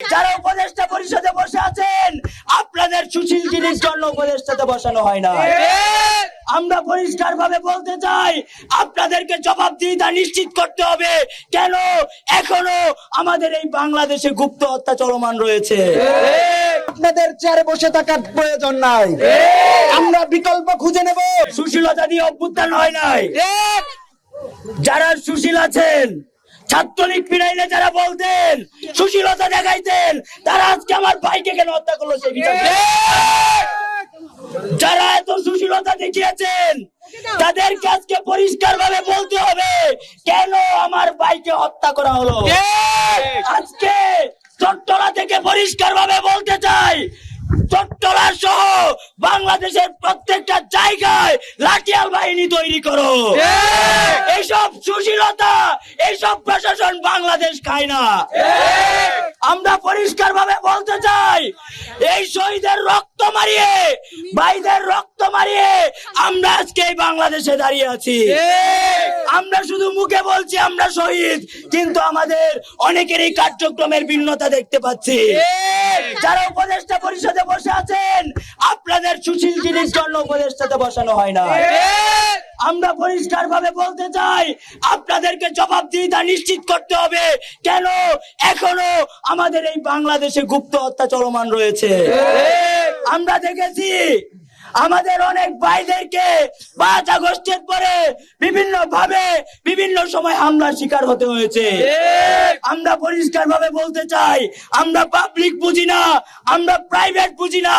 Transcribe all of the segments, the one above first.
যারা উপদেষ্টা পরিষদে বসে আছেন আপনাদের সুশীল জিনিস জন্য উপদেষ্টাতে বসানো হয় না। আমরা পরিষ্কার ভাবে বলতে চাই আপনাদেরকে জবাবদিহিতা নিশ্চিত করতে হবে। কেন? এখনও আমাদের এই বাংলাদেশে গুপ্ত হত্যা চলমান রয়েছে। আপনাদের চেয়ারে বসে থাকার প্রয়োজন নাই। আমরা বিকল্প খুঁজে নেব। সুশীলতা দিয়ে অভ্যুত্থান হয় নাই। যারা সুশীল আছেন ছাত্রলীগ ফিরাইলে যারা বলতেন সুশীলতা দেখাইতেন তারা আজকে আমার ভাইকে কেন হত্যা করল সেই বিচার যারা এত সুশীলতা দেখিয়েছেন তাদেরকে আজকে পরিষ্কার ভাবে বলতে হবে কেন আমার ভাইকে হত্যা করা হলো? আজকে চট্টলা থেকে পরিষ্কার ভাবে বলতে চাই চট্টলা সহ বাংলাদেশের প্রত্যেকটা জায়গায় লাঠিয়াল বাহিনী তৈরি করো। এইসব সুশীলতা এইসব প্রশাসন বাংলাদেশ খায় না। আমরা পরিষ্কার ভাবে বলতে চাই এই শহীদের রক্ত মারিয়ে ভাইদের রক্ত মারিয়ে আমরা আজকে এই বাংলাদেশে দাঁড়িয়ে আছি। আমরা শুধু মুখে বলছি আমরা শহীদ কিন্তু আমাদের অনেকেরই কার্যক্রমের ভিন্নতা দেখতে পাচ্ছি। যারা উপদেষ্টা পরিষদে বসে আছেন আপনাদের সুশীল জিনিস জন্য উপদেষ্টাতে বসানো হয় না। আমরা পরিষ্কারভাবে বলতে চাই আপনাদেরকে জবাবদিহিতা নিশ্চিত করতে হবে। কেন? এখনও আমাদের এই বাংলাদেশে গুপ্ত হত্যা চলমান রয়েছে। আমরা দেখেছি আমাদের অনেক ভাইদেরকে পাঁচ আগস্টের পরে বিভিন্ন ভাবে বিভিন্ন সময় হামলার শিকার হতে হয়েছে। আমরা পরিষ্কার ভাবে বলতে চাই আমরা পাবলিক বুঝি না আমরা প্রাইভেট বুঝি না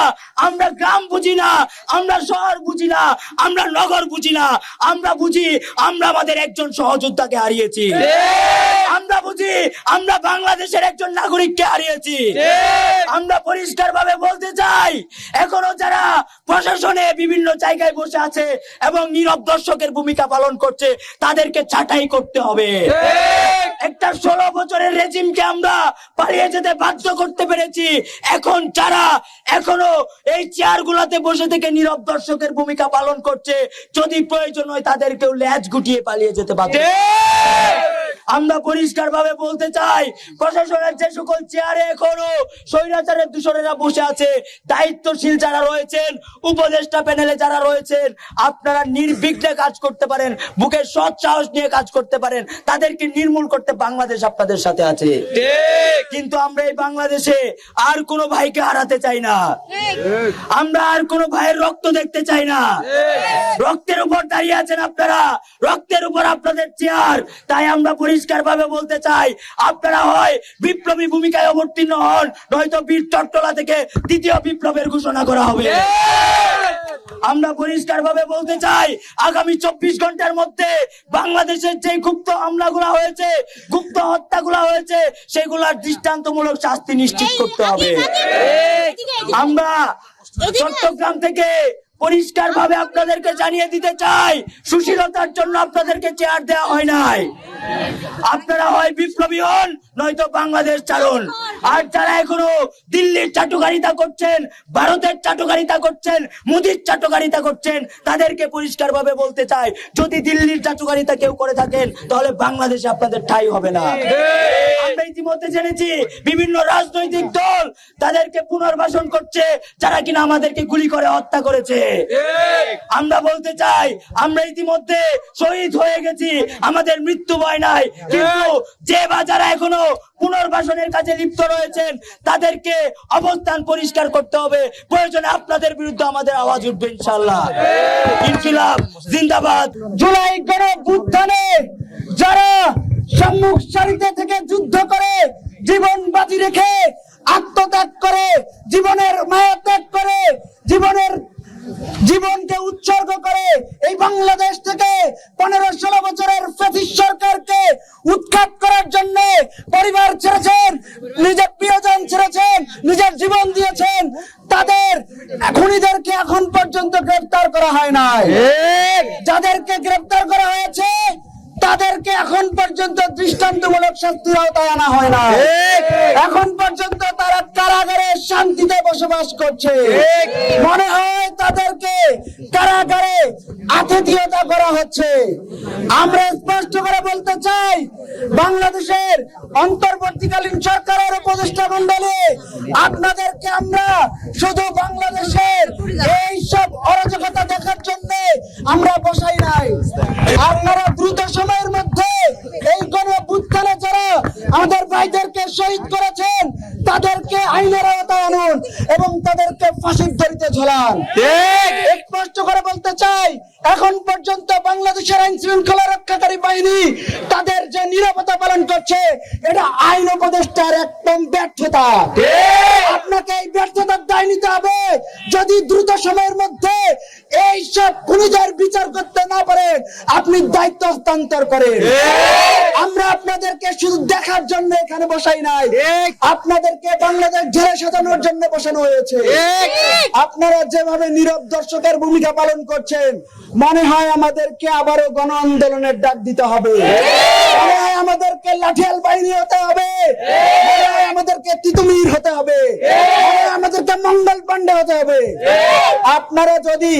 আমরা গ্রাম বুঝি না আমরা শহর বুঝি না আমরা নগর বুঝি না আমরা বুঝি আমরা আমাদের একজন সহযোদ্ধাকে হারিয়েছি। আমরা বুঝি আমরা বাংলাদেশের একজন নাগরিককে হারিয়েছি। আমরা পরিষ্কার ভাবে বলতে চাই এখনও যারা প্রশাসনে বিভিন্ন জায়গায় বসে আছে এবং নীরব দর্শকের ভূমিকা পালন করছে তাদেরকে ছাঁটাই করতে হবে। একটা ষোলো বছরের রেজিমকে আমরা পালিয়ে যেতে বাধ্য করতে পেরেছি। এখন যারা এখনও এই চেয়ার গুলাতে বসে থেকে নীরব দর্শকের ভূমিকা পালন করছে যদি প্রয়োজন হয় তাদেরকেও ল্যাজ গুটিয়ে পালিয়ে যেতে বাধ্য আমরা পরিষ্কার ভাবে বলতে চাই প্রশাসনের যে সকল চেয়ারে এখনও স্বৈরাচারের দূষণেরা বসে আছে দায়িত্বশীল যারা রয়েছেন উপদেষ্টা প্যানেলে যারা রয়েছেন আপনারা নির্বিঘ্নে কাজ করতে পারেন বুকের সৎ সাহস নিয়ে কাজ করতে পারেন তাদেরকে নির্মূল করতে বাংলাদেশ আপনাদের সাথে আছে। কিন্তু আমরা এই বাংলাদেশে আর কোনো ভাইকে হারাতে চাই না। আমরা আর কোনো ভাইয়ের রক্ত দেখতে চাই না। রক্তের উপর দাঁড়িয়ে আছেন আপনারা রক্তের উপর আপনাদের চেয়ার তাই আমরা পরিষ্কার ভাবে বলতে চাই আপনারা হয় বিপ্লবী ভূমিকায় অবতীর্ণ হন নয়তো বীর চট্টলা থেকে দ্বিতীয় বিপ্লবের ঘোষণা করা হবে। আমরা পরিষ্কার ভাবে বলতে চাই আগামী চব্বিশ ঘণ্টার মধ্যে বাংলাদেশের যে গুপ্ত হামলাগুলো হয়েছে গুপ্ত হত্যাগুলো হয়েছে সেগুলার দৃষ্টান্তমূলক শাস্তি নিশ্চিত করতে হবে। আমরা চট্টগ্রাম থেকে পরিষ্কার ভাবে আপনাদেরকে জানিয়ে দিতে চাই, সুশীলতার জন্য আপনাদেরকে চেয়ার দেওয়া হয় নাই। আপনারা হয় বিপ্লবী হন, নয়তো বাংলাদেশ চালন। আর যারা এখনও দিল্লির চাটুকারিতা করছেন, ভারতের চাটুকারিতা করছেন, মোদির চাটুকারিতা করছেন, তাদেরকে পরিষ্কার ভাবে বলতে চাই, যদি দিল্লির চাটুকারিতা কেউ করে থাকেন, তাহলে বাংলাদেশে আপনাদের ঠাই হবে না। আমরা ইতিমধ্যে জেনেছি, বিভিন্ন রাজনৈতিক দল তাদেরকে পুনর্বাসন করছে, যারা কিনা আমাদেরকে গুলি করে, হত্যা করেছে। আমরা বলতে চাই আমরা ইতিমধ্যে শহীদ হয়ে গেছি আমাদের মৃত্যু ভয় নাই। কিন্তু যে বা যারা এখনও পুনর্বাসনের কাজে লিপ্ত রয়েছেন তাদেরকে অবস্থান পরিষ্কার করতে হবে। প্রয়োজনে আপনাদের বিরুদ্ধে আমাদের আওয়াজ উঠবে ইনশাল্লাহ ইনকিলাব জিন্দাবাদ। জুলাই গণ বুদ্ধানে যারা সম্মুখ সারিতে থেকে যুদ্ধ করে জীবন বাজি রেখে আত্মত্যাগ করে জীবনের মায়া ত্যাগ করে জীবনের জীবনকে উৎসর্গ করে এই বাংলাদেশ থেকে পনেরো ষোলো বছরের ফেসিস সরকারকে উৎখাত করার জন্য পরিবার ছেড়েছেন নিজের প্রিয়জন ছেড়েছেন নিজের জীবন দিয়েছেন। তাদের খুনিদেরকে এখন পর্যন্ত গ্রেফতার করা হয় নাই। যাদেরকে গ্রেফতার করা হয়েছে এখন পর্যন্ত দৃষ্টান্তমূলক শাস্তির আওতায় আনা হয় না। এখন পর্যন্ত তারা কারাগারে শান্তিতে বসবাস করছে। মনে হয় তাদেরকে কারাগারে আতিথিয়তা করা হচ্ছে। আমরা স্পষ্ট করে বলতে চাই বাংলাদেশের অন্তর্বর্তীকালীন সরকারের উপদেষ্টা মন্ডলী আপনাদেরকে আমরা শুধু বাংলাদেশের এই সব অরাজকতা দেখার জন্য আমরা বসাই নাই। আপনারা দ্রুত সময়ের মধ্যে এই গণ বুত্থানে যারা আমাদের ভাইদেরকে শহীদ করেছেন তাদেরকে আইনের আওতায় আনুন এবং তাদেরকে ফাঁসির দড়িতে ঝোলান। স্পষ্ট করে বলতে চাই এখন পর্যন্ত বাংলাদেশের আইন শৃঙ্খলা রক্ষাকারী বাহিনী তাদের যে নিরাপত্তা পালন করছে এটা আইন উপদেষ্টার একদম ব্যর্থতা। আপনাকে এই ব্যর্থতার দায় নিতে হবে। যদি দ্রুত সময়ের মধ্যে এই সব খুনিদের বিচার করতে না পারেন আপনি দায়িত্ব হস্তান্তর করেন। আমরা আপনাদেরকে শুধু দেখার জন্য এখানে বসাই নাই। আপনাদেরকে বাংলাদেশ জেলে সাজানোর জন্য বসানো হয়েছে। আপনারা যেভাবে নীরব দর্শকের ভূমিকা পালন করছেন, মনে হয় আমাদেরকে আবারও গণ আন্দোলনের ডাক দিতে হবে। মনে হয় আমাদেরকে লাঠিয়াল বাহিনী হতে হবে। মনে হয় আমাদেরকে তিতুমির হতে হবে। আমাদেরকে মঙ্গল পান্ডে হতে হবে। আপনারা যদি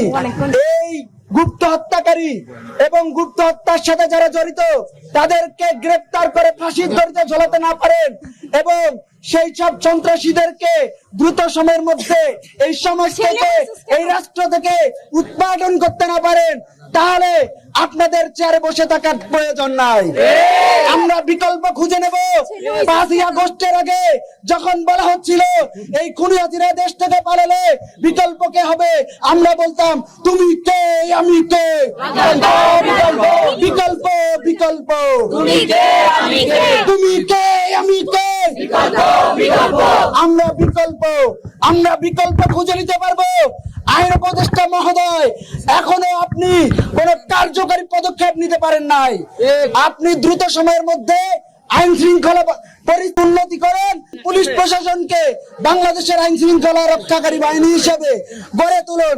এই গুপ্ত হত্যাকারী এবং গুপ্ত হত্যার সাথে যারা জড়িত, তাদেরকে গ্রেফতার করে ফাঁসির দড়িতে ঝোলাতে না পারেন এবং সেই সব সন্ত্রাসীদেরকে দ্রুত সময়ের মধ্যে এই সমাজ থেকে এই রাষ্ট্র থেকে উৎপাদন করতে না পারেন তাহলে আপনাদের চেয়ারে বসে থাকার প্রয়োজন নাই। আমরা বিকল্প খুঁজে নেব। পাঁচই আগস্টের আগে যখন বলা হচ্ছিল এই খুনি হাজিরা দেশ থেকে পালালে বিকল্প কে হবে? আমরা বলতাম তুমি কে? আমি কে? বিকল্প বিকল্প তুমি কে? আমি কে? আমরা বিকল্প আমরা বিকল্প খুঁজে নিতে পারব। আইন উপদেষ্টা মহোদয়, এখনও আপনি কোন কার্যকারী পদক্ষেপ নিতে পারেন নাই। আপনি দ্রুত সময়ের মধ্যে আইন শৃঙ্খলা উন্নতি করেন। পুলিশ প্রশাসনকে বাংলাদেশের আইন শৃঙ্খলা রক্ষাকারী বাহিনী হিসেবে গড়ে তুলুন।